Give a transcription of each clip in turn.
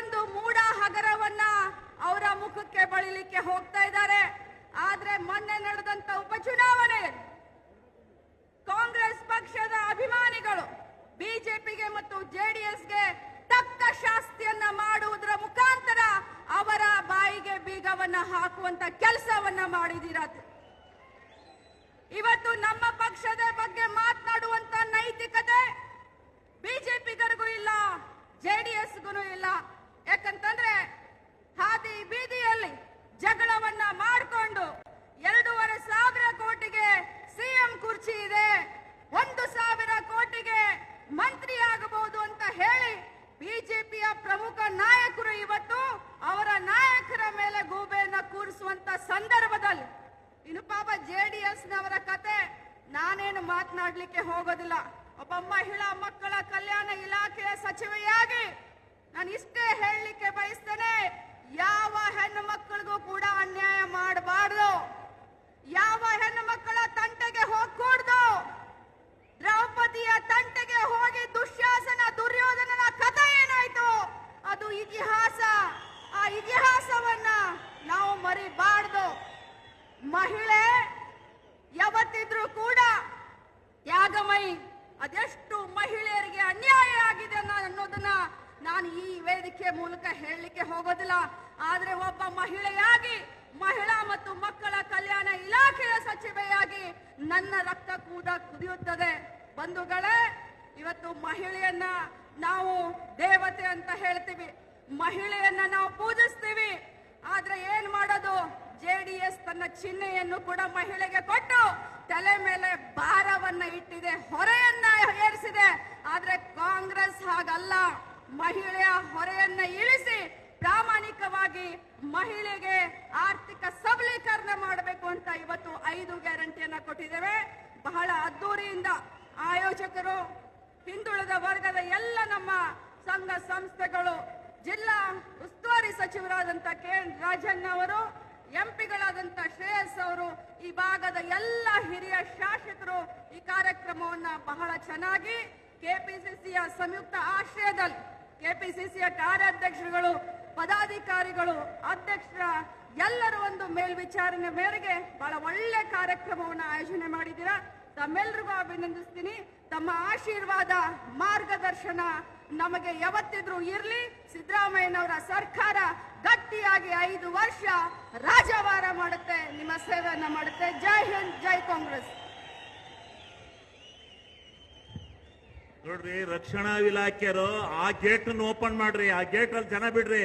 ಒಂದು ಮೂಡ ಹಗರವನ್ನ ಅವರ ಮುಖಕ್ಕೆ ಬಳಿಲಿಕ್ಕೆ ಹೋಗ್ತಾ ಇದ್ದಾರೆ. ಆದ್ರೆ ಮೊನ್ನೆ ನಡೆದಂತ ಉಪಚುನಾವಣೆ, ಕಾಂಗ್ರೆಸ್ ಪಕ್ಷದ ಅಭಿಮಾನಿಗಳು, ಬಿಜೆಪಿಗೆ ಮತ್ತು ಜೆಡಿಎಸ್ಗೆ ತಕ್ಕ ಶಾಸ್ತಿಯನ್ನ ಮಾಡುವುದರ ಮುಖಾಂತರ ಅವರ ಬಾಯಿಗೆ ಬೀಗವನ್ನ ಹಾಕುವಂತ ಕೆಲಸವನ್ನ ಮಾಡಿದ್ದೀರ ಇವತ್ತು ನಮ್ಮ ಪಕ್ಷದ ಬಗ್ಗೆ ಮಾತನಾಡುವಂತ ನೈತಿಕತೆ ಬಿಜೆಪಿಗರಿಗೂ ಇಲ್ಲ ಜೆಡಿಎಸ್ಗೂ ಇಲ್ಲ ಯಾಕಂತಂದ್ರೆ ಹಾದಿ ಬೀದಿಯಲ್ಲಿ ಜಗಳವನ್ನ ಮಾಡಿಕೊಂಡು ಎರಡೂವರೆ ಸಾವಿರ ಕೋಟಿಗೆ ಸಿಎಂ ಕುರ್ಚಿ ಇದೆ ಒಂದು ಸಾವಿರ ಕೋಟಿಗೆ ಮಂತ್ರಿ ಆಗಬಹುದು ಅಂತ ಹೇಳಿ ಬಿಜೆಪಿಯ ಪ್ರಮುಖ ನಾಯಕರು ಇವತ್ತು ಅವರ ನಾಯಕರ ಮೇಲೆ ಗೂಬೆಯನ್ನ ಕೂರಿಸುವಂತ ಸಂದರ್ಭದಲ್ಲಿ ಇನ್ನು ಪಾಪ ಜೆಡಿಎಸ್ ನವರ ಕತೆ ನಾನೇನು ಮಾತನಾಡ್ಲಿಕ್ಕೆ ಹೋಗೋದಿಲ್ಲ ಒಬ್ಬ ಮಹಿಳಾ ಮಕ್ಕಳ ಕಲ್ಯಾಣ ಇಲಾಖೆಯ ಸಚಿವೆಯಾಗಿ ನಾನು ಇಷ್ಟೇ ಹೇಳಲಿಕ್ಕೆ ಬಯಸ್ತೇನೆ ಯಾವ ಹೆಣ್ಣು ಮಕ್ಕಳಿಗೂ ಕೂಡ ಅನ್ಯಾಯ ಮಾಡಬಾರ್ದು ಯಾವ ಹೆಣ್ಣು ಮಕ್ಕಳ ತಂಟೆಗೆ ಹೋಗ್ಕೂಡ್ದು ದ್ರೌಪದಿಯ ತಂಟೆಗೆ ಹೋಗಿ ದುಶ್ಯಾಸನ ದುರ್ಯೋಧನನ ಕಥೆ ಏನಾಯ್ತು ಅದು ಇತಿಹಾಸ ಆ ಇತಿಹಾಸವನ್ನ ನಾವು ಮರಿಬಾರ್ದು ಮಹಿಳೆ ಯಾವತ್ತಿದ್ರೂ ಕೂಡ ತ್ಯಾಗಮಯಿ ಅದೆಷ್ಟು ಮಹಿಳೆಯರಿಗೆ ಅನ್ಯಾಯ ಆಗಿದೆ ಅನ್ನೋ- ಅನ್ನೋದನ್ನ ನಾನು ಈ ವೇದಿಕೆ ಮೂಲಕ ಹೇಳಲಿಕ್ಕೆ ಹೋಗೋದಿಲ್ಲ. ಆದ್ರೆ ಒಬ್ಬ ಮಹಿಳೆಯಾಗಿ, ಮಹಿಳಾ ಮತ್ತು ಮಕ್ಕಳ ಕಲ್ಯಾಣ ಇಲಾಖೆಯ ಸಚಿವೆಯಾಗಿ ನನ್ನ ರಕ್ತ ಕೂಡ ಕುದಿಯುತ್ತದೆ. ಬಂಧುಗಳೇ, ಇವತ್ತು ಮಹಿಳೆಯನ್ನ ನಾವು ದೇವತೆ ಅಂತ ಹೇಳ್ತೀವಿ. ಮಹಿಳೆಯನ್ನ ನಾವು ಪೂಜಿಸ್ತೀವಿ. ಆದ್ರೆ ಏನ್ ಮಾಡೋದು? ಜೆಡಿಎಸ್ ತನ್ನ ಚಿಹ್ನೆಯನ್ನು ಕೂಡ ಮಹಿಳೆಗೆ ಕೊಟ್ಟು ತಲೆ ಮೇಲೆ ಭಾರವನ್ನ ಇಟ್ಟಿದೆ, ಹೊರೆಯನ್ನ ಆದ್ರೆ ಕಾಂಗ್ರೆಸ್ ಹಾಗಲ್ಲ. ಮಹಿಳೆಯ ಹೊರೆಯನ್ನ ಇಳಿಸಿ ಪ್ರಾಮಾಣಿಕವಾಗಿ ಮಹಿಳೆಗೆ ಆರ್ಥಿಕ ಸಬಲೀಕರಣ ಮಾಡಬೇಕು ಅಂತ ಇವತ್ತು ಐದು ಗ್ಯಾರಂಟಿಯನ್ನ ಕೊಟ್ಟಿದ್ದೇವೆ. ಬಹಳ ಅದ್ದೂರಿಯಿಂದ ಆಯೋಜಕರು, ಹಿಂದುಳಿದ ವರ್ಗದ ಎಲ್ಲ ನಮ್ಮ ಸಂಘ ಸಂಸ್ಥೆಗಳು, ಜಿಲ್ಲಾ ಉಸ್ತುವಾರಿ ಸಚಿವರಾದಂತ ಕೆ ಎನ್ ರಾಜಣ್ಣ ಅವರು, ಎಂಪಿಗಳಾದಂತ ಶ್ರೇಯಸ್ ಅವರು, ಈ ಭಾಗದ ಎಲ್ಲ ಹಿರಿಯ ಶಾಸಕರು ಈ ಕಾರ್ಯಕ್ರಮವನ್ನ ಬಹಳ ಚೆನ್ನಾಗಿ ಕೆಪಿಸಿಸಿಯ ಸಂಯುಕ್ತ ಆಶ್ರಯದಲ್ಲಿ ಕೆಪಿಸಿಸಿಯ ಕಾರ್ಯಾಧ್ಯಕ್ಷರುಗಳು, ಪದಾಧಿಕಾರಿಗಳು, ಅಧ್ಯಕ್ಷರ ಎಲ್ಲರೂ ಒಂದು ಮೇಲ್ವಿಚಾರಣೆ ಮೇರೆಗೆ ಬಹಳ ಒಳ್ಳೆ ಕಾರ್ಯಕ್ರಮವನ್ನು ಆಯೋಜನೆ ಮಾಡಿದ್ದೀರಾ? ತಮ್ಮೆಲ್ಲರಿಗೂ ಅಭಿನಂದಿಸ್ತೀನಿ. ತಮ್ಮ ಆಶೀರ್ವಾದ, ಮಾರ್ಗದರ್ಶನ ನಮಗೆ ಯಾವತ್ತಿದ್ರೂ ಇರಲಿ. ಸಿದ್ದರಾಮಯ್ಯನವರ ಸರ್ಕಾರ ಗಟ್ಟಿಯಾಗಿ ಐದು ವರ್ಷ ರಾಜವಾರ ಮಾಡುತ್ತೆ, ನಿಮ್ಮ ಸೇವೆಯನ್ನು ಮಾಡುತ್ತೆ. ಜೈ ಹಿಂದ್, ಜೈ ಕಾಂಗ್ರೆಸ್. ನೋಡ್ರಿ, ರಕ್ಷಣಾ ಇಲಾಖೆಯರು ಆ ಗೇಟ್ ಓಪನ್ ಮಾಡ್ರಿ, ಆ ಗೇಟ್ ಅಲ್ಲಿ ಜನ ಬಿಡ್ರಿ.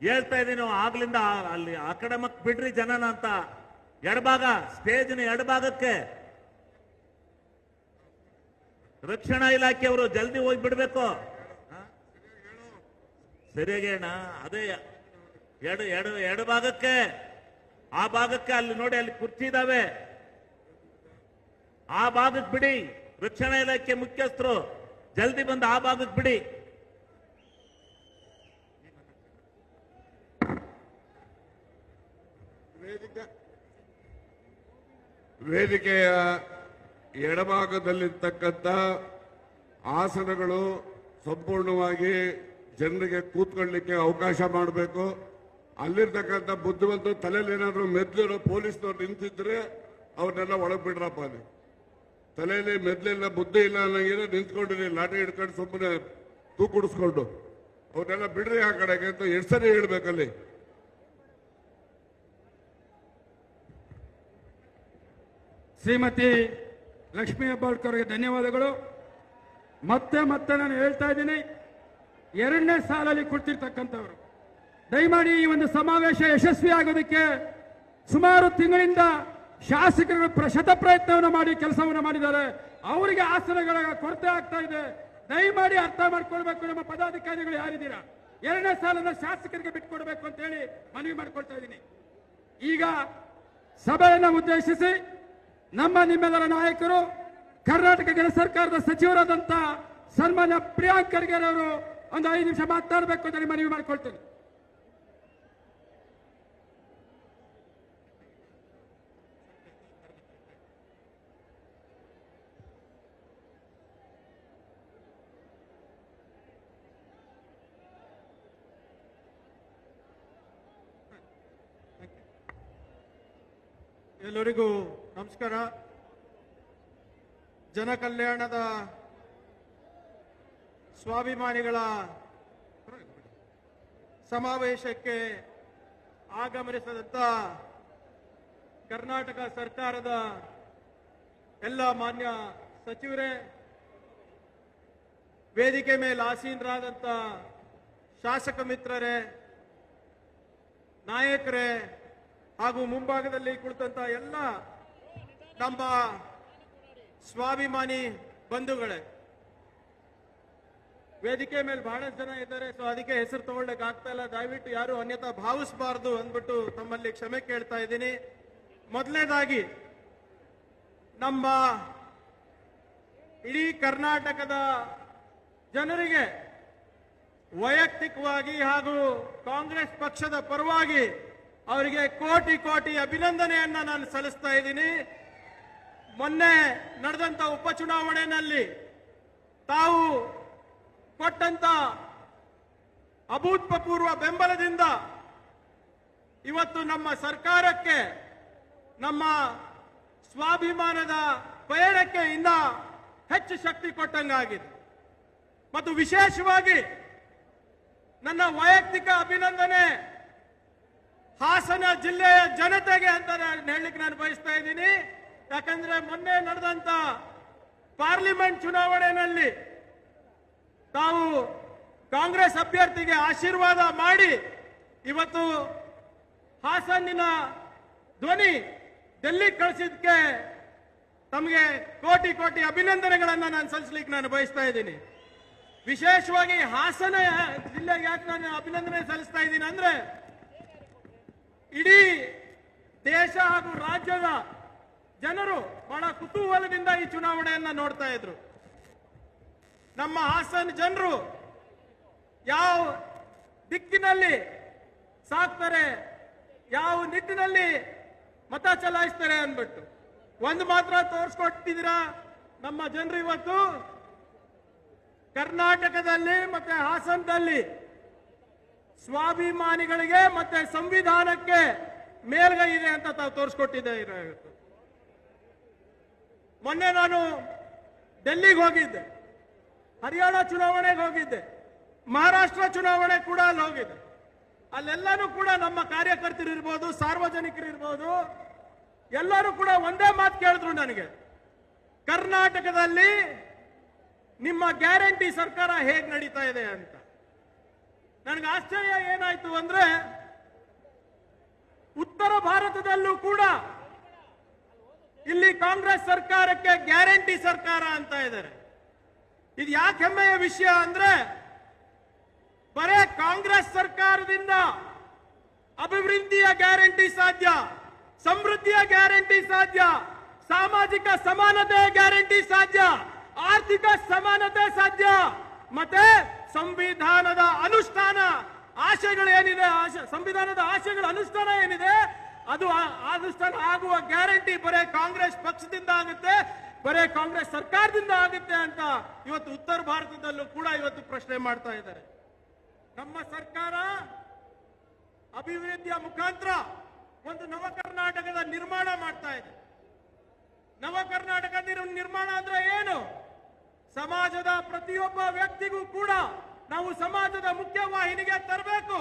ಹೇಳ್ತಾ ಇದೀನಿ ಆಗ್ಲಿಂದ ಅಲ್ಲಿ ಆ ಕಡೆ ಮಕ್ ಬಿಡ್ರಿ ಜನನ ಅಂತ. ಎಡಭಾಗ, ಸ್ಟೇಜಿನ ಎಡಭಾಗಕ್ಕೆ. ರಕ್ಷಣಾ ಇಲಾಖೆಯವರು ಜಲ್ದಿ ಹೋಗಿ ಬಿಡ್ಬೇಕು. ಸರಿಯಾಗೇಣ ಅದೇ ಎಡ ಎಡ, ಎಡಭಾಗಕ್ಕೆ. ಆ ಭಾಗಕ್ಕೆ ಅಲ್ಲಿ ನೋಡಿ, ಅಲ್ಲಿ ಕುರ್ಚಿ ಇದಾವೆ. ಆ ಭಾಗಕ್ಕೆ ಬಿಡಿ. ರಕ್ಷಣಾ ಇಲಾಖೆ ಮುಖ್ಯಸ್ಥರು, ಜಲ್ದಿ ಬಂದು ಆ ಭಾಗಕ್ಕೆ ಬಿಡಿ. ವೇದಿಕೆ. ವೇದಿಕೆಯ ಎಡಭಾಗದಲ್ಲಿರ್ತಕ್ಕಂಥ ಆಸನಗಳು ಸಂಪೂರ್ಣವಾಗಿ ಜನರಿಗೆ ಕೂತ್ಕೊಳ್ಳಿಕ್ಕೆ ಅವಕಾಶ ಮಾಡಬೇಕು. ಅಲ್ಲಿರ್ತಕ್ಕಂಥ ಬುದ್ಧಿವಂತರು ತಲೆಯಲ್ಲಿ ಏನಾದರೂ ಮೆದ್ಲಿರೋ ಪೊಲೀಸ್ನವ್ರು ನಿಂತಿದ್ರೆ ಅವ್ರನ್ನೆಲ್ಲ ಒಳಗೆ ಬಿಡ್ರಪ್ಪ ಅಲ್ಲಿ. ತಲೆಯಲ್ಲಿ ಮೆದ್ಲಿಲ್ಲ ಬುದ್ಧಿ ಇಲ್ಲ ಅನ್ನಂಗಿದ್ರೆ ನಿಂತ್ಕೊಂಡಿರಿ, ಲಾಠಿ ಹಿಡ್ಕೊಂಡು ಸುಮ್ಮನೆ ತೂಕುಡಿಸ್ಕೊಂಡು ಅವ್ರನ್ನೆಲ್ಲ ಬಿಡ್ರಿ ಆ ಕಡೆಗೆ ಅಂತ ಎಷ್ಟು ಸರಿ ಹೇಳ್ಬೇಕಲ್ಲಿ ಶ್ರೀಮತಿ ಲಕ್ಷ್ಮೀ ಹೆಬ್ಬಾಳ್ಕರ್ ಅವರಿಗೆ ಧನ್ಯವಾದಗಳು. ಮತ್ತೆ ಮತ್ತೆ ನಾನು ಹೇಳ್ತಾ ಇದ್ದೀನಿ, ಎರಡನೇ ಸಾಲಲ್ಲಿ ಕುಳಿತಿರ್ತಕ್ಕಂಥವ್ರು ದಯಮಾಡಿ ಈ ಒಂದು ಸಮಾವೇಶ ಯಶಸ್ವಿ ಆಗೋದಕ್ಕೆ ಸುಮಾರು ತಿಂಗಳಿಂದ ಶಾಸಕರು ಪ್ರಶತ ಪ್ರಯತ್ನವನ್ನು ಮಾಡಿ ಕೆಲಸವನ್ನು ಮಾಡಿದ್ದಾರೆ. ಅವರಿಗೆ ಆಸನಗಳ ಕೊರತೆ ಆಗ್ತಾ ಇದೆ. ದಯಮಾಡಿ ಅರ್ಥ ಮಾಡ್ಕೊಳ್ಬೇಕು ನಮ್ಮ ಪದಾಧಿಕಾರಿಗಳು ಯಾರಿದ್ದೀರಾ? ಎರಡನೇ ಸಾಲನ ಶಾಸಕರಿಗೆ ಬಿಟ್ಕೊಡ್ಬೇಕು ಅಂತ ಹೇಳಿ ಮನವಿ ಮಾಡ್ಕೊಳ್ತಾ ಇದ್ದೀನಿ. ಈಗ ಸಭೆಯನ್ನು ಉದ್ದೇಶಿಸಿ ನಮ್ಮ ನಿಮ್ಮೆಲ್ಲರ ನಾಯಕರು, ಕರ್ನಾಟಕ ಜನ ಸರ್ಕಾರದ ಸಚಿವರಾದಂತಹ ಸನ್ಮಾನ್ಯ ಪ್ರಿಯಾಂಕ್ ಖರ್ಗೆ ಅವರು ಒಂದು ಐದು ನಿಮಿಷ ಮಾತಾಡಬೇಕು ಅಂತ ಮನವಿ ಮಾಡ್ಕೊಳ್ತೇನೆ. ಎಲ್ಲರಿಗೂ ನಮಸ್ಕಾರ. ಜನಕಲ್ಯಾಣದ ಸ್ವಾಭಿಮಾನಿಗಳ ಸಮಾವೇಶಕ್ಕೆ ಆಗಮನಿಸದಂಥ ಕರ್ನಾಟಕ ಸರ್ಕಾರದ ಎಲ್ಲ ಮಾನ್ಯ ಸಚಿವರೇ, ವೇದಿಕೆ ಮೇಲೆ ಆಸೀನರಾದಂಥ ಶಾಸಕ ಮಿತ್ರರೇ, ನಾಯಕರೇ ಹಾಗೂ ಮುಂಭಾಗದಲ್ಲಿ ಕುಳಿತಂತ ಎಲ್ಲ ನಮ್ಮ ಸ್ವಾಭಿಮಾನಿ ಬಂಧುಗಳೇ, ವೇದಿಕೆ ಮೇಲೆ ಬಹಳಷ್ಟು ಜನ ಇದ್ದಾರೆ ಸೊ ಅದಕ್ಕೆ ಹೆಸರು ತಗೊಳ್ಳಕ್ ಆಗ್ತಾ ಇಲ್ಲ. ದಯವಿಟ್ಟು ಯಾರು ಅನ್ಯತಾ ಭಾವಿಸಬಾರದು ಅಂದ್ಬಿಟ್ಟು ತಮ್ಮಲ್ಲಿ ಕ್ಷಮೆ ಕೇಳ್ತಾ ಇದ್ದೀನಿ. ಮೊದಲನೇದಾಗಿ, ನಮ್ಮ ಇಡೀ ಕರ್ನಾಟಕದ ಜನರಿಗೆ ವೈಯಕ್ತಿಕವಾಗಿ ಹಾಗೂ ಕಾಂಗ್ರೆಸ್ ಪಕ್ಷದ ಪರವಾಗಿ ಅವರಿಗೆ ಕೋಟಿ ಕೋಟಿ ಅಭಿನಂದನೆಯನ್ನ ನಾನು ಸಲ್ಲಿಸ್ತಾ ಇದ್ದೀನಿ. ಮೊನ್ನೆ ನಡೆದಂತ ಉಪಚುನಾವಣೆಯಲ್ಲಿ ತಾವು ಕೊಟ್ಟಂತ ಅಭೂತಪೂರ್ವ ಬೆಂಬಲದಿಂದ ಇವತ್ತು ನಮ್ಮ ಸರ್ಕಾರಕ್ಕೆ, ನಮ್ಮ ಸ್ವಾಭಿಮಾನದ ಪಯಣಕ್ಕೆ ಇನ್ನ ಹೆಚ್ಚು ಶಕ್ತಿ ಕೊಟ್ಟಂಗಾಗಿದೆ. ಮತ್ತು ವಿಶೇಷವಾಗಿ ನನ್ನ ವೈಯಕ್ತಿಕ ಅಭಿನಂದನೆ ಹಾಸನ ಜಿಲ್ಲೆಯ ಜನತೆಗೆ ಅಂತ ಹೇಳಲಿಕ್ಕೆ ನಾನು ಬಯಸ್ತಾ ಇದ್ದೀನಿ. ಯಾಕಂದ್ರೆ ಮೊನ್ನೆ ನಡೆದಂತ ಪಾರ್ಲಿಮೆಂಟ್ ಚುನಾವಣೆಯಲ್ಲಿ ತಾವು ಕಾಂಗ್ರೆಸ್ ಅಭ್ಯರ್ಥಿಗೆ ಆಶೀರ್ವಾದ ಮಾಡಿ ಇವತ್ತು ಹಾಸನಿನ ಧ್ವನಿ ಡೆಲ್ಲಿ ಕಳಿಸಿದ್ದಕ್ಕೆ ತಮಗೆ ಕೋಟಿ ಕೋಟಿ ಅಭಿನಂದನೆಗಳನ್ನು ನಾನು ಸಲ್ಲಿಸಲಿಕ್ಕೆ ನಾನು ಬಯಸ್ತಾ ಇದ್ದೀನಿ. ವಿಶೇಷವಾಗಿ ಹಾಸನ ಜಿಲ್ಲೆಗೆ ಯಾಕೆ ನಾನು ಅಭಿನಂದನೆ ಸಲ್ಲಿಸ್ತಾ ಇದ್ದೀನಿ ಅಂದ್ರೆ ಇಡೀ ದೇಶ ಹಾಗೂ ರಾಜ್ಯದ ಜನರು ಬಹಳ ಕುತೂಹಲದಿಂದ ಈ ಚುನಾವಣೆಯನ್ನ ನೋಡ್ತಾ ಇದ್ರು. ನಮ್ಮ ಹಾಸನ ಜನರು ಯಾವ ದಿಕ್ಕಿನಲ್ಲಿ ಸಾಕ್ತಾರೆ, ಯಾವ ನಿಟ್ಟಿನಲ್ಲಿ ಮತ ಚಲಾಯಿಸ್ತಾರೆ ಅಂದ್ಬಿಟ್ಟು. ಒಂದು ಮಾತ್ರ ತೋರಿಸ್ಕೊಟ್ಟಿದ್ದೀರಾ ನಮ್ಮ ಜನರು ಇವತ್ತು? ಕರ್ನಾಟಕದಲ್ಲಿ ಮತ್ತೆ ಹಾಸನದಲ್ಲಿ ಸ್ವಾಭಿಮಾನಿಗಳಿಗೆ ಮತ್ತೆ ಸಂವಿಧಾನಕ್ಕೆ ಮೇಲ್ಗೈ ಇದೆ ಅಂತ ತಾವು ತೋರಿಸ್ಕೊಟ್ಟಿದ್ದೆ ಮೊನ್ನೆ ನಾನು ಡೆಲ್ಲಿಗೆ ಹೋಗಿದ್ದೆ. ಹರಿಯಾಣ ಚುನಾವಣೆಗೆ ಹೋಗಿದ್ದೆ. ಮಹಾರಾಷ್ಟ್ರ ಚುನಾವಣೆ ಕೂಡ ಅಲ್ಲಿ ಹೋಗಿದ್ದೆ ಅಲ್ಲೆಲ್ಲನೂ ಕೂಡ ನಮ್ಮ ಕಾರ್ಯಕರ್ತರು ಇರ್ಬೋದು, ಸಾರ್ವಜನಿಕರು ಇರ್ಬೋದು, ಎಲ್ಲರೂ ಕೂಡ ಒಂದೇ ಮಾತು ಕೇಳಿದ್ರು ನನಗೆ. ಕರ್ನಾಟಕದಲ್ಲಿ ನಿಮ್ಮ ಗ್ಯಾರಂಟಿ ಸರ್ಕಾರ ಹೇಗೆ ನಡೀತಾ ಇದೆ ಅಂತ. ನನಗೆ ಆಶ್ಚರ್ಯ ಏನಾಯ್ತು ಅಂದ್ರೆ ಉತ್ತರ ಭಾರತದಲ್ಲೂ ಕೂಡ ಇಲ್ಲಿ ಕಾಂಗ್ರೆಸ್ ಸರ್ಕಾರಕ್ಕೆ ಗ್ಯಾರಂಟಿ ಸರ್ಕಾರ ಅಂತ ಇದ್ದಾರೆ. ಇದು ಯಾಕೆ ಹೆಮ್ಮೆಯ ವಿಷಯ ಅಂದ್ರೆ ಬರೇ ಕಾಂಗ್ರೆಸ್ ಸರ್ಕಾರದಿಂದ ಅಭಿವೃದ್ಧಿಯ ಗ್ಯಾರಂಟಿ ಸಾಧ್ಯ, ಸಮೃದ್ಧಿಯ ಗ್ಯಾರಂಟಿ ಸಾಧ್ಯ, ಸಾಮಾಜಿಕ ಸಮಾನತೆಯ ಗ್ಯಾರಂಟಿ ಸಾಧ್ಯ, ಆರ್ಥಿಕ ಸಮಾನತೆ ಸಾಧ್ಯ, ಮತ್ತೆ ಸಂವಿಧಾನದ ಅನುಷ್ಠಾನ ಆಶಯಗಳು ಏನಿದೆ ಸಂವಿಧಾನದ ಆಶಯಗಳ ಅನುಷ್ಠಾನ ಏನಿದೆ, ಅದು ಅನುಷ್ಠಾನ ಆಗುವ ಗ್ಯಾರಂಟಿ ಬರೇ ಕಾಂಗ್ರೆಸ್ ಪಕ್ಷದಿಂದ ಆಗುತ್ತೆ, ಬರೇ ಕಾಂಗ್ರೆಸ್ ಸರ್ಕಾರದಿಂದ ಆಗುತ್ತೆ ಅಂತ ಇವತ್ತು ಉತ್ತರ ಭಾರತದಲ್ಲೂ ಕೂಡ ಇವತ್ತು ಪ್ರಶ್ನೆ ಮಾಡ್ತಾ ಇದ್ದಾರೆ. ನಮ್ಮ ಸರ್ಕಾರ ಅಭಿವೃದ್ಧಿಯ ಮುಖಾಂತರ ಒಂದು ನವ ಕರ್ನಾಟಕದ ನಿರ್ಮಾಣ ಮಾಡ್ತಾ ಇದೆ. ನವ ಕರ್ನಾಟಕ ನಿರ್ಮಾಣ ಅಂದ್ರೆ ಏನು? ಸಮಾಜದ ಪ್ರತಿಯೊಬ್ಬ ವ್ಯಕ್ತಿಗೂ ಕೂಡ ನಾವು ಸಮಾಜದ ಮುಖ್ಯವಾಹಿನಿಗೆ ತರಬೇಕು.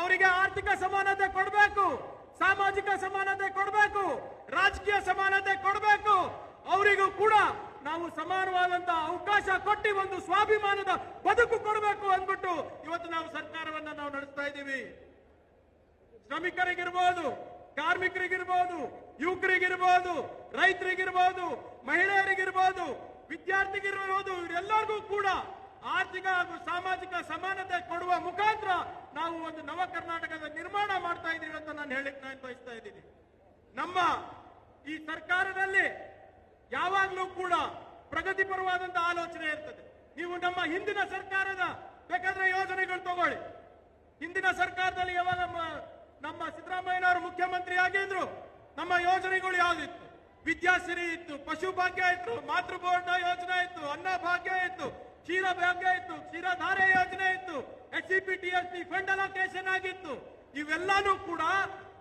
ಅವರಿಗೆ ಆರ್ಥಿಕ ಸಮಾನತೆ ಕೊಡಬೇಕು, ಸಾಮಾಜಿಕ ಸಮಾನತೆ ಕೊಡಬೇಕು, ರಾಜಕೀಯ ಸಮಾನತೆ ಕೊಡಬೇಕು. ಅವರಿಗೂ ಕೂಡ ನಾವು ಸಮಾನವಾದಂತಹ ಅವಕಾಶ ಕೊಟ್ಟು ಒಂದು ಸ್ವಾಭಿಮಾನದ ಬದುಕು ಕೊಡಬೇಕು ಅಂದ್ಬಿಟ್ಟು ಇವತ್ತು ನಾವು ಸರ್ಕಾರವನ್ನ ನಾವು ನಡೆಸ್ತಾ ಇದ್ದೀವಿ. ಶ್ರಮಿಕರಿಗಿರ್ಬೋದು, ಕಾರ್ಮಿಕರಿಗಿರ್ಬೋದು, ಯುವಕರಿಗಿರ್ಬೋದು, ರೈತರಿಗಿರ್ಬೋದು, ಮಹಿಳೆಯರಿಗಿರ್ಬೋದು ವಿದ್ಯಾರ್ಥಿಗಿರ್ಬೋದು ಇವರೆಲ್ಲರಿಗೂ ಕೂಡ ಆರ್ಥಿಕ ಹಾಗೂ ಸಾಮಾಜಿಕ ಸಮಾನತೆ ಕೊಡುವ ಮುಖಾಂತರ ನಾವು ಒಂದು ನವ ಕರ್ನಾಟಕದ ನಿರ್ಮಾಣ ಮಾಡ್ತಾ ಇದ್ದೀವಿ ಅಂತ ನಾನು ಹೇಳಿಕ್ ನಾನು ಬಯಸ್ತಾ ಇದ್ದೀನಿ. ನಮ್ಮ ಈ ಸರ್ಕಾರದಲ್ಲಿ ಯಾವಾಗಲೂ ಕೂಡ ಪ್ರಗತಿಪರವಾದಂತಹ ಆಲೋಚನೆ ಇರ್ತದೆ. ನೀವು ನಮ್ಮ ಹಿಂದಿನ ಸರ್ಕಾರದ ಬೇಕಾದ್ರೆ ಯೋಜನೆಗಳು ತಗೊಳ್ಳಿ. ಹಿಂದಿನ ಸರ್ಕಾರದಲ್ಲಿ ಯಾವಾಗ ನಮ್ಮ ನಮ್ಮ ಸಿದ್ದರಾಮಯ್ಯನವರು ಮುಖ್ಯಮಂತ್ರಿ ಆಗಿದ್ರು, ನಮ್ಮ ಯೋಜನೆಗಳು ಯಾವ್ದಿತ್ತು? ವಿದ್ಯಾಸಿರಿ ಇತ್ತು, ಪಶು ಭಾಗ್ಯ ಇತ್ತು, ಮಾತೃಭೋರ್ಣ ಯೋಜನೆ ಇತ್ತು, ಅನ್ನ ಭಾಗ್ಯ ಇತ್ತು, ಕ್ಷೀರ ಭಾಗ್ಯ ಇತ್ತು ಕ್ಷೀರಧಾರೆ ಯೋಜನೆ ಇತ್ತು S C P T S P fund allocation ಆಗಿತ್ತು. ಇವೆಲ್ಲಾನು ಕೂಡ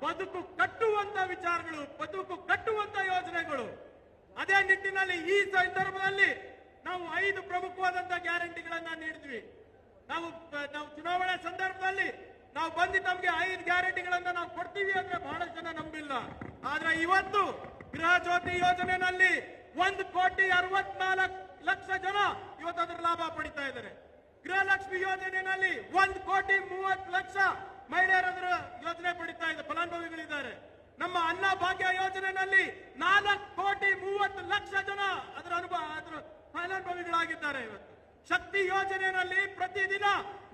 ಬದುಕು ಕಟ್ಟುವಂತ ವಿಚಾರಗಳು, ಬದುಕು ಕಟ್ಟುವಂತ ಯೋಜನೆಗಳು. ಅದೇ ನಿಟ್ಟಿನಲ್ಲಿ ಈ ಸಂದರ್ಭದಲ್ಲಿ ನಾವು ಐದು ಪ್ರಮುಖವಾದಂತ ಗ್ಯಾರಂಟಿಗಳನ್ನ ನೀಡಿದ್ವಿ. ನಾವು ನಾವು ಚುನಾವಣೆ ಸಂದರ್ಭದಲ್ಲಿ ನಾವು ಬಂದು ನಮ್ಗೆ ಐದು ಗ್ಯಾರಂಟಿಗಳನ್ನ ನಾವು ಕೊಡ್ತೀವಿ ಅಂದ್ರೆ ಬಹಳಷ್ಟು ಜನ ನಂಬಿಲ್ಲ. ಆದ್ರೆ ಇವತ್ತು ಗೃಹ ಜ್ಯೋತಿ ಯೋಜನೆಯಲ್ಲಿ ಒಂದು ಕೋಟಿ ಅರವತ್ನಾಲ್ಕು ಲಕ್ಷ ಜನ ಇವತ್ತು ಅದರ ಲಾಭ ಪಡಿತಾ ಇದ್ದಾರೆ. ಗೃಹಲಕ್ಷ್ಮಿ ಯೋಜನೆಯಲ್ಲಿ ಒಂದು ಕೋಟಿ ಮೂವತ್ತು ಲಕ್ಷ ಮಹಿಳೆಯರ ಯೋಜನೆ ಪಡಿತಾ ಇದೆ, ಫಲಾನುಭವಿಗಳಿದ್ದಾರೆ. ನಮ್ಮ ಅನ್ನ ಭಾಗ್ಯ ಯೋಜನೆಯಲ್ಲಿ ನಾಲ್ಕು ಕೋಟಿ ಮೂವತ್ತು ಲಕ್ಷ ಜನ ಅದರ ಅನುಭವ ಅದರ ಫಲಾನುಭವಿಗಳಾಗಿದ್ದಾರೆ ಇವತ್ತು. ಶಕ್ತಿ ಯೋಜನೆಯಲ್ಲಿ ಪ್ರತಿದಿನ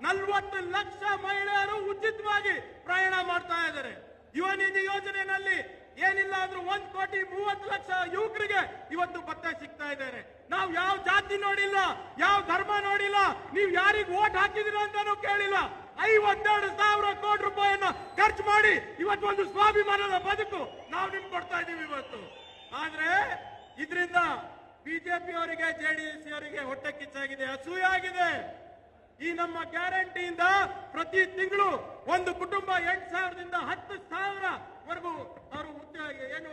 ನಲವತ್ತು ಲಕ್ಷ ಮಹಿಳೆಯರು ಉಚಿತವಾಗಿ ಪ್ರಯಾಣ ಮಾಡ್ತಾ ಇದ್ದಾರೆ. ಯುವ ನಿಧಿ ಯೋಜನೆಯಲ್ಲಿ ಏನಿಲ್ಲ ಅಂದ್ರೂ ಒಂದ್ ಕೋಟಿ ಮೂವತ್ತು ಲಕ್ಷ ಯುವಕರಿಗೆ ಇವತ್ತು ಭತ್ತೆ ಸಿಗ್ತಾ ಇದ್ದಾರೆ ನಾವು ಯಾವ ಜಾತಿ ನೋಡಿಲ್ಲ, ಯಾವ ಧರ್ಮ ನೋಡಿಲ್ಲ, ನೀವು ಯಾರಿಗೆ ಓಟ್ ಹಾಕಿದಿರ ಅಂತಾನೂ ಕೇಳಿಲ್ಲ. ಐವತ್ತೆರಡು ಸಾವಿರ ಕೋಟಿ ರೂಪಾಯಿಯನ್ನ ಖರ್ಚು ಮಾಡಿ ಇವತ್ತು ಒಂದು ಸ್ವಾಭಿಮಾನದ ಬದುಕು ನಾವು ನಿಮ್ಗೆ ಕೊಡ್ತಾ ಇದೀವಿ ಇವತ್ತು. ಆದ್ರೆ ಇದರಿಂದ ಬಿಜೆಪಿ ಅವರಿಗೆ ಜೆಡಿಎಸ್ ಅವರಿಗೆ ಹೊಟ್ಟೆ ಕಿಚ್ಚಾಗಿದೆ ಅಸೂಯಾಗಿದೆ ಈ ನಮ್ಮ ಗ್ಯಾರಂಟಿಯಿಂದ ಪ್ರತಿ ತಿಂಗಳು ಒಂದು ಕುಟುಂಬ ಎಂಟು ಸಾವಿರದಿಂದ ಹತ್ತು ಸಾವಿರ ವರೆಗೂ ಅವರು ಏನು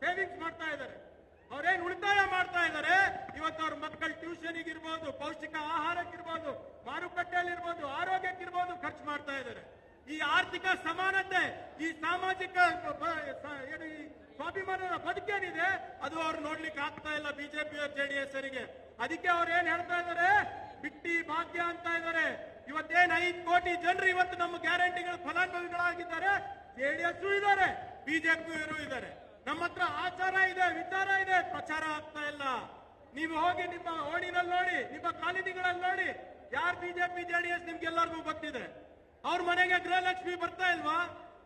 ಸೇವಿಂಗ್ಸ್ ಮಾಡ್ತಾ ಇದ್ದಾರೆ. ಅವ್ರೇನ್ ಉಳಿತಾಯ ಮಾಡ್ತಾ ಇದ್ದಾರೆ, ಇವತ್ತು ಅವ್ರ ಮಕ್ಕಳ ಟ್ಯೂಷನ್ಗೆ ಇರ್ಬೋದು ಪೌಷ್ಟಿಕ ಆಹಾರಕ್ಕಿರ್ಬೋದು, ಮಾರುಕಟ್ಟೆಯಲ್ಲಿರ್ಬೋದು, ಆರೋಗ್ಯಕ್ಕಿರ್ಬೋದು ಖರ್ಚು ಮಾಡ್ತಾ ಇದ್ದಾರೆ. ಈ ಆರ್ಥಿಕ ಸಮಾನತೆ, ಈ ಸಾಮಾಜಿಕ ಏನು ಈ ಸ್ವಾಭಿಮಾನದ ಬದುಕೇನಿದೆ ಅದು ಅವ್ರು ನೋಡ್ಲಿಕ್ಕೆ ಆಗ್ತಾ ಇಲ್ಲ ಬಿಜೆಪಿ ಜೆಡಿಎಸ್ ಅವರಿಗೆ. ಅದಕ್ಕೆ ಅವ್ರು ಏನ್ ಹೇಳ್ತಾ ಇದ್ದಾರೆ, ಬಿಟ್ಟಿ ಭಾಗ್ಯ ಅಂತ ಇದ್ದಾರೆ. ಇವತ್ತೇನ್ ಐದು ಕೋಟಿ ಜನರು ಇವತ್ತು ನಮ್ಮ ಗ್ಯಾರಂಟಿಗಳ, ಫಲಾನುಭವಿಗಳಾಗಿದ್ದಾರೆ ಜೆಡಿಎಸ್ ಇದ್ದಾರೆ ಬಿಜೆಪಿಯವರು ಇದ್ದಾರೆ. ನಮ್ಮ ಹತ್ರ ಆಚಾರ ಇದೆ, ವಿಚಾರ ಇದೆ, ಪ್ರಚಾರ ಆಗ್ತಾ ಇಲ್ಲ. ನೀವು ಹೋಗಿ ನಿಮ್ಮ ಓಣಿನಲ್ಲಿ ನೋಡಿ, ನಿಮ್ಮ ಕಾಲೋನಿಗಳಲ್ಲಿ ನೋಡಿ, ಯಾರು ಬಿಜೆಪಿ, ಜೆಡಿಎಸ್ ನಿಮ್ಗೆಲ್ಲರಿಗೂ ಗೊತ್ತಿದೆ. ಅವ್ರ ಮನೆಗೆ ಗೃಹಲಕ್ಷ್ಮಿ ಬರ್ತಾ ಇಲ್ವಾ?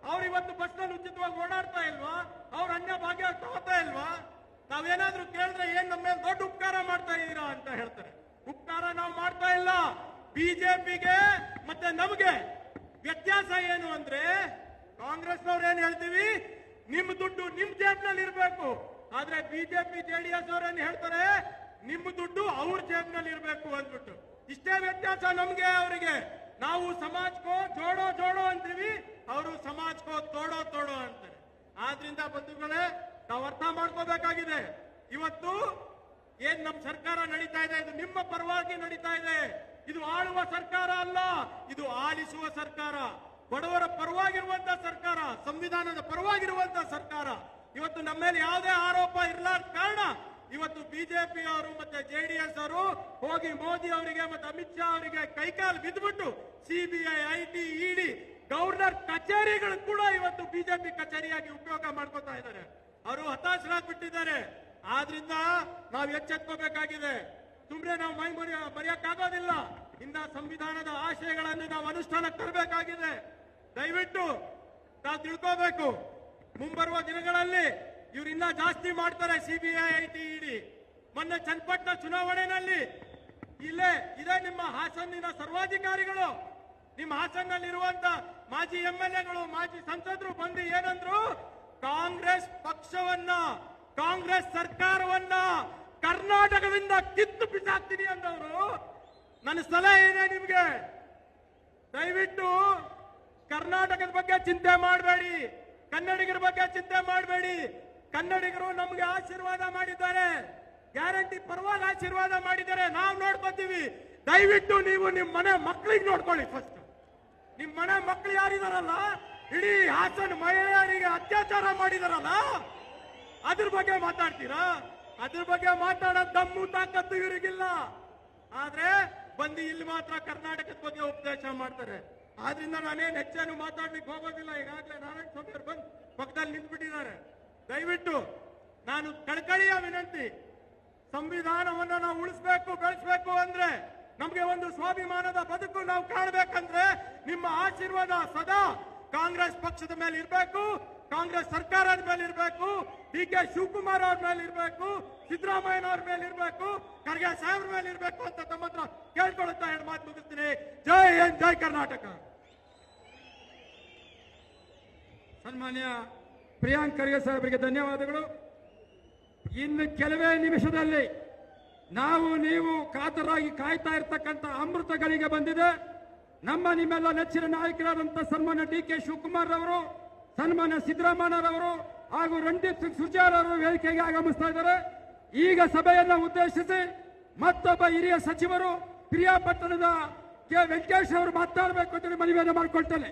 ಅವ್ರು ಇವತ್ತು ಬಸ್ನಲ್ಲಿ ಉಚಿತವಾಗಿ ಓಡಾಡ್ತಾ ಇಲ್ವಾ? ಅವ್ರ ಅನ್ಯ ಭಾಗ್ಯ ತಗೋತಾ ಇಲ್ವಾ? ನಾವೇನಾದ್ರೂ ಕೇಳಿದ್ರೆ ಏನ್ ನಮ್ಮ ಮೇಲೆ ದೊಡ್ಡ ಉಪಕಾರ ಮಾಡ್ತಾ ಇದ್ದೀರಾ ಅಂತ ಹೇಳ್ತಾರೆ. ಉಪಕಾರ ನಾವು ಮಾಡ್ತಾ ಇಲ್ಲ. ಬಿಜೆಪಿಗೆ ಮತ್ತೆ ನಮಗೆ ವ್ಯತ್ಯಾಸ ಏನು ಅಂದ್ರೆ ಕಾಂಗ್ರೆಸ್ನವ್ರು ಏನ್ ಹೇಳ್ತೀವಿ? ನಿಮ್ ದುಡ್ಡು ನಿಮ್ ಜೇಬ್ನಲ್ಲಿ ಇರಬೇಕು. ಆದ್ರೆ ಬಿಜೆಪಿ, ಜೆಡಿಎಸ್ ಅವ್ರೇನ್ ಹೇಳ್ತಾರೆ? ನಿಮ್ ದುಡ್ಡು ಅವ್ರ ಜೇಬ್ನಲ್ಲಿ ಇರ್ಬೇಕು ಅಂದ್ಬಿಟ್ಟು. ಇಷ್ಟೇ ವ್ಯತ್ಯಾಸ ನಮ್ಗೆ ಅವರಿಗೆ. ನಾವು ಸಮಾಜಕ್ಕೋ ಜೋಡೋ ಜೋಡೋ ಅಂತೀವಿ, ಅವರು ಸಮಾಜಕ್ಕೋ ತೋಡೋ ತೋಡೋ ಅಂತಾರೆ. ಆದ್ರಿಂದ ಬಂಧುಗಳೇ, ನಾವು ಅರ್ಥ ಮಾಡ್ಕೋಬೇಕಾಗಿದೆ. ಇವತ್ತು ಏನ್ ನಮ್ ಸರ್ಕಾರ ನಡೀತಾ ಇದೆ, ಇದು ನಿಮ್ಮ ಪರವಾಗಿ ನಡೀತಾ ಇದೆ. ಇದು ಆಳುವ ಸರ್ಕಾರ ಅಲ್ಲ, ಇದು ಆಲಿಸುವ ಸರ್ಕಾರ. ಬಡವರ ಪರವಾಗಿರುವಂತಹ ಸರ್ಕಾರ, ಸಂವಿಧಾನದ ಪರವಾಗಿರುವಂತಹ ಸರ್ಕಾರ. ಇವತ್ತು ನಮ್ಮ ಮೇಲೆ ಯಾವುದೇ ಆರೋಪ ಇರಲಾರ ಕಾರಣ ಇವತ್ತು ಬಿಜೆಪಿ ಅವರು ಮತ್ತೆ ಜೆಡಿಎಸ್ ಅವರು ಹೋಗಿ ಮೋದಿ ಅವರಿಗೆ ಮತ್ತೆ ಅಮಿತ್ ಶಾ ಅವರಿಗೆ ಕೈಕಾಲು ಬಿದ್ದುಬಿಟ್ಟು ಸಿಬಿಐ ಐಟಿ ಇಡಿ ಗವರ್ನರ್ ಕಚೇರಿಗಳು ಕೂಡ ಇವತ್ತು ಬಿಜೆಪಿ ಕಚೇರಿಯಾಗಿ ಉಪಯೋಗ ಮಾಡ್ಕೋತಾ ಇದ್ದಾರೆ. ಅವರು ಹತಾಶರಾಗ್ಬಿಟ್ಟಿದ್ದಾರೆ. ಆದ್ರಿಂದ ನಾವು ಎಚ್ಚೆತ್ಕೋಬೇಕಾಗಿದೆ. ಸುಮ್ನೆ ನಾವು ಮೈ ಮರೆಯ ಮರೆಯಕ್ಕಾಗೋದಿಲ್ಲ. ಇಂದ ಸಂವಿಧಾನದ ಆಶಯಗಳನ್ನು ನಾವು ಅನುಷ್ಠಾನಕ್ಕೆ ತರಬೇಕಾಗಿದೆ. ದಯವಿಟ್ಟು ನಾವು ತಿಳ್ಕೋಬೇಕು. ಮುಂಬರುವ ದಿನಗಳಲ್ಲಿ ಇವ್ರು ಇನ್ನ ಜಾಸ್ತಿ ಮಾಡ್ತಾರೆ ಸಿಬಿಐ ಐಟಿ ಇಡಿ ಮೊನ್ನೆ ಚನ್ನಪಟ್ಟಣ ಚುನಾವಣೆಯಲ್ಲಿ ಇಲ್ಲೇ ಇದೇ ನಿಮ್ಮ ಹಾಸನ್ನಿನ ಸರ್ವಾಧಿಕಾರಿಗಳು. ನಿಮ್ಮ ಹಾಸನ್ನಲ್ಲಿರುವಂತ ಮಾಜಿ ಎಂ ಎಲ್ ಎಗಳು, ಮಾಜಿ ಸಂಸದರು ಬಂದು ಏನಂದ್ರು, ಕಾಂಗ್ರೆಸ್ ಪಕ್ಷವನ್ನ, ಕಾಂಗ್ರೆಸ್ ಸರ್ಕಾರವನ್ನ ಕರ್ನಾಟಕದಿಂದ ಕಿತ್ತು ಬಿಸಾಕ್ತೀನಿ ಅಂದವರು. ನನ್ನ ಸಲಹೆ ಏನೇ ನಿಮ್ಗೆ? ದಯವಿಟ್ಟು ಕರ್ನಾಟಕದ ಬಗ್ಗೆ ಚಿಂತೆ ಮಾಡಬೇಡಿ. ಕನ್ನಡಿಗರ ಬಗ್ಗೆ ಚಿಂತೆ ಮಾಡಬೇಡಿ. ಕನ್ನಡಿಗರು ನಮ್ಗೆ ಆಶೀರ್ವಾದ ಮಾಡಿದ್ದಾರೆ. ಗ್ಯಾರಂಟಿ ಪರವಾಗಿ ಆಶೀರ್ವಾದ ಮಾಡಿದ್ದಾರೆ. ನಾವು ನೋಡ್ಕೊತೀವಿ. ದಯವಿಟ್ಟು ನೀವು ನಿಮ್ಮ ಮನೆ ಮಕ್ಕಳಿಗೆ ನೋಡ್ಕೊಳ್ಳಿ ಫಸ್ಟ್ ನಿಮ್ಮ ಮನೆ ಮಕ್ಕಳು ಯಾರಿದಾರಲ್ಲ? ಇಡೀ ಹಾಸನ ಮಹಿಳೆಯರಿಗೆ ಅತ್ಯಾಚಾರ ಮಾಡಿದಾರಲ್ಲ? ಅದ್ರ ಬಗ್ಗೆ ಮಾತಾಡ್ತೀರಾ? ಅದ್ರ ಬಗ್ಗೆ ಮಾತಾಡೋ ದಮ್ಮು ತಾಕತ್ತು ಇವರಿಗಿಲ್ಲ. ಆದ್ರೆ ಬಂದು ಇಲ್ಲಿ ಮಾತ್ರ ಕರ್ನಾಟಕದ ಬಗ್ಗೆ ಉಪದೇಶ ಮಾಡ್ತಾರೆ. ಆದ್ರಿಂದ ನಾನೇನ್ ಹೆಚ್ಚೇನು ಮಾತಾಡ್ಲಿಕ್ಕೆ ಹೋಗೋದಿಲ್ಲ. ಈಗಾಗಲೇ ನಾರಾಯಣ ಸ್ವಾಮಿ ಅವರು ಬಂದು ಪಕ್ಕದಲ್ಲಿ ನಿಂತ್ಬಿಟ್ಟಿದ್ದಾರೆ. ದಯವಿಟ್ಟು ನಾನು ಕಳಕಳಿಯ ವಿನಂತಿ, ಸಂವಿಧಾನವನ್ನು ನಾವು ಉಳಿಸ್ಬೇಕು, ಬೆಳೆಸ್ಬೇಕು ಅಂದ್ರೆ ನಮ್ಗೆ ಒಂದು ಸ್ವಾಭಿಮಾನದ ಬದುಕು ನಾವು ಕಾಣಬೇಕಂದ್ರೆ ನಿಮ್ಮ ಆಶೀರ್ವಾದ ಸದಾ ಕಾಂಗ್ರೆಸ್ ಪಕ್ಷದ ಮೇಲೆ ಇರಬೇಕು, ಕಾಂಗ್ರೆಸ್ ಸರ್ಕಾರದ ಮೇಲೆ ಇರಬೇಕು ಡಿ ಕೆ ಶಿವಕುಮಾರ್ ಅವ್ರ ಮೇಲೆ ಇರಬೇಕು ಸಿದ್ದರಾಮಯ್ಯನವ್ರ ಮೇಲೆ ಇರಬೇಕು, ಖರ್ಗೆ ಸಾಹೇಬ್ರ ಮೇಲೆ ಇರಬೇಕು ಅಂತ ತಮ್ಮ ಹತ್ರ ಕೇಳ್ಕೊಳುತ್ತಾ ಎರಡು ಮಾತು ಮುಗಿಸ್ತೀನಿ. ಜೈ ಹಿಂದ್, ಜೈ ಕರ್ನಾಟಕ. ಸನ್ಮಾನ್ಯ ಪ್ರಿಯಾಂಕ್ ಖರ್ಗೆ ಸಾಹೇಬರಿಗೆ ಧನ್ಯವಾದಗಳು. ಇನ್ನು ಕೆಲವೇ ನಿಮಿಷದಲ್ಲಿ ನಾವು, ನೀವು ಕಾತರಾಗಿ ಕಾಯ್ತಾ ಇರ್ತಕ್ಕಂಥ ಅಮೃತಗಳಿಗೆ ಬಂದಿದೆ. ನಮ್ಮ ನಿಮ್ಮೆಲ್ಲ ನೆಚ್ಚಿನ ನಾಯಕರಾದಂಥ ಸನ್ಮಾನ್ಯ ಡಿ ಕೆ ಶಿವಕುಮಾರ್ ಅವರು ಸನ್ಮಾನ್ಯ ಸಿದ್ದರಾಮಯ್ಯರವರು ಹಾಗೂ ರಣದೀಪ್ ಸಿಂಗ್ ಸುರ್ಜಾರ್ ಅವರು ವೇದಿಕೆಗೆ ಆಗಮಿಸ್ತಾ ಇದ್ದಾರೆ. ಈಗ ಸಭೆಯನ್ನು ಉದ್ದೇಶಿಸಿ ಮತ್ತೊಬ್ಬ ಹಿರಿಯ ಸಚಿವರು, ಪ್ರಿಯಾಪಟ್ಟಣದ ಕೆ ವೆಂಕಟೇಶ್ ಅವರು ಮಾತನಾಡಬೇಕು ಅಂತ ಮನವಿಯನ್ನು ಮಾಡಿಕೊಳ್ತೇನೆ.